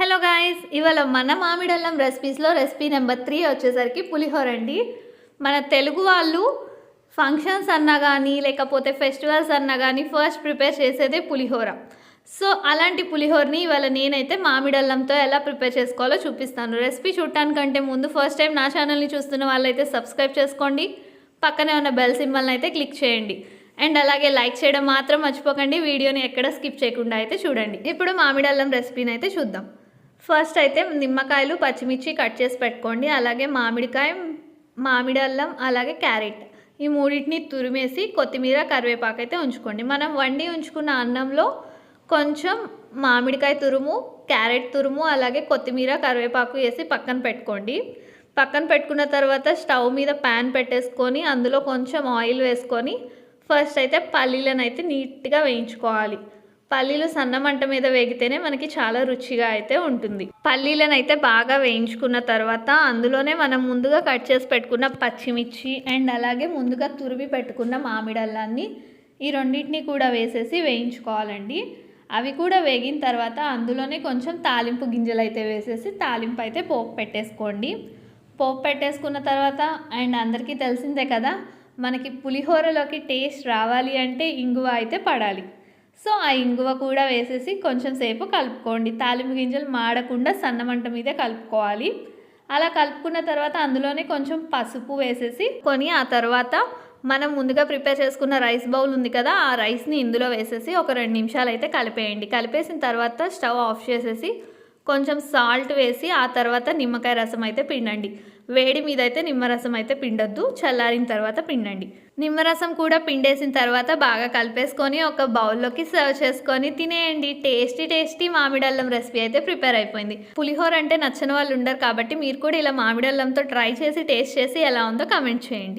Hello guys ఇవాళ మన మామిడల్లం రెసిపీస్లో రెసిపీ నెంబర్ త్రీ వచ్చేసరికి పులిహోర అండి. మన తెలుగు వాళ్ళు ఫంక్షన్స్ అన్నా కానీ లేకపోతే ఫెస్టివల్స్ అన్నా కానీ ఫస్ట్ ప్రిపేర్ చేసేదే పులిహోర. సో అలాంటి పులిహోరని ఇవాళ నేనైతే మామిడల్లంతో ఎలా ప్రిపేర్ చేసుకోవాలో చూపిస్తాను. రెసిపీ చూడటానికంటే ముందు ఫస్ట్ టైం నా ఛానల్ని చూస్తున్న వాళ్ళైతే సబ్స్క్రైబ్ చేసుకోండి. పక్కనే ఉన్న బెల్ సింబల్ని అయితే క్లిక్ చేయండి. అండ్ అలాగే లైక్ చేయడం మాత్రం మర్చిపోకండి. వీడియోని ఎక్కడ స్కిప్ చేయకుండా అయితే చూడండి. ఇప్పుడు మామిడల్లం రెసిపీని అయితే చూద్దాం. ఫస్ట్ అయితే నిమ్మకాయలు పచ్చిమిర్చి కట్ చేసి పెట్టుకోండి అలాగే మామిడికాయ మామిడి అల్లం అలాగే క్యారెట్. ఈ మూడింటిని తురిమేసి కొత్తిమీర కరివేపాకు అయితే ఉంచుకోండి. మనం వండి ఉంచుకున్న అన్నంలో కొంచెం మామిడికాయ తురుము క్యారెట్ తురుము అలాగే కొత్తిమీర కరివేపాకు వేసి పక్కన పెట్టుకోండి. పక్కన పెట్టుకున్న తర్వాత స్టవ్ మీద ప్యాన్ పెట్టేసుకొని అందులో కొంచెం ఆయిల్ వేసుకొని ఫస్ట్ అయితే పల్లీలను అయితే నీట్గా వేయించుకోవాలి. పల్లీలు సన్న మంట మీద వేగితేనే మనకి చాలా రుచిగా అయితే ఉంటుంది. పల్లీలను అయితే బాగా వేయించుకున్న తర్వాత అందులోనే మనం ముందుగా కట్ చేసి పెట్టుకున్న పచ్చిమిర్చి అండ్ అలాగే ముందుగా తురిమి పెట్టుకున్న మామిడల్లాన్ని ఈ రెండింటిని కూడా వేసేసి వేయించుకోవాలండి. అవి కూడా వేగిన తర్వాత అందులోనే కొంచెం తాలింపు గింజలు అయితే వేసేసి తాలింపు అయితే పోపు పెట్టేసుకోండి. పోపు పెట్టేసుకున్న తర్వాత అండ్ అందరికీ తెలిసిందే కదా మనకి పులిహోరలోకి టేస్ట్ రావాలి అంటే ఇంగువ అయితే పడాలి. సో ఆ ఇంగువ కూడా వేసేసి కొంచెం సేపు కలుపుకోండి. తాలింపు గింజలు మాడకుండా సన్నమంట మీదే కలుపుకోవాలి. అలా కలుపుకున్న తర్వాత అందులోనే కొంచెం పసుపు వేసేసి కొని ఆ తర్వాత మనం ముందుగా ప్రిపేర్ చేసుకున్న రైస్ బౌల్ ఉంది కదా ఆ రైస్ని ఇందులో వేసేసి ఒక రెండు నిమిషాలు అయితే కలిపేయండి. కలిపేసిన తర్వాత స్టవ్ ఆఫ్ చేసేసి కొంచెం సాల్ట్ వేసి ఆ తర్వాత నిమ్మకాయ రసం అయితే పిండండి. వేడి మీద అయితే నిమ్మరసం అయితే పిండొద్దు చల్లారిన తర్వాత పిండండి. నిమ్మరసం కూడా పిండేసిన తర్వాత బాగా కలిపేసుకొని ఒక బౌల్లోకి సర్వ్ చేసుకొని తినేయండి. టేస్టీ టేస్టీ మామిడల్లం రెసిపీ అయితే ప్రిపేర్ అయిపోయింది. పులిహోర అంటే నచ్చిన వాళ్ళు ఉండరు కాబట్టి మీరు కూడా ఇలా మామిడల్లంతో ట్రై చేసి టేస్ట్ చేసి ఎలా ఉందో కమెంట్ చేయండి.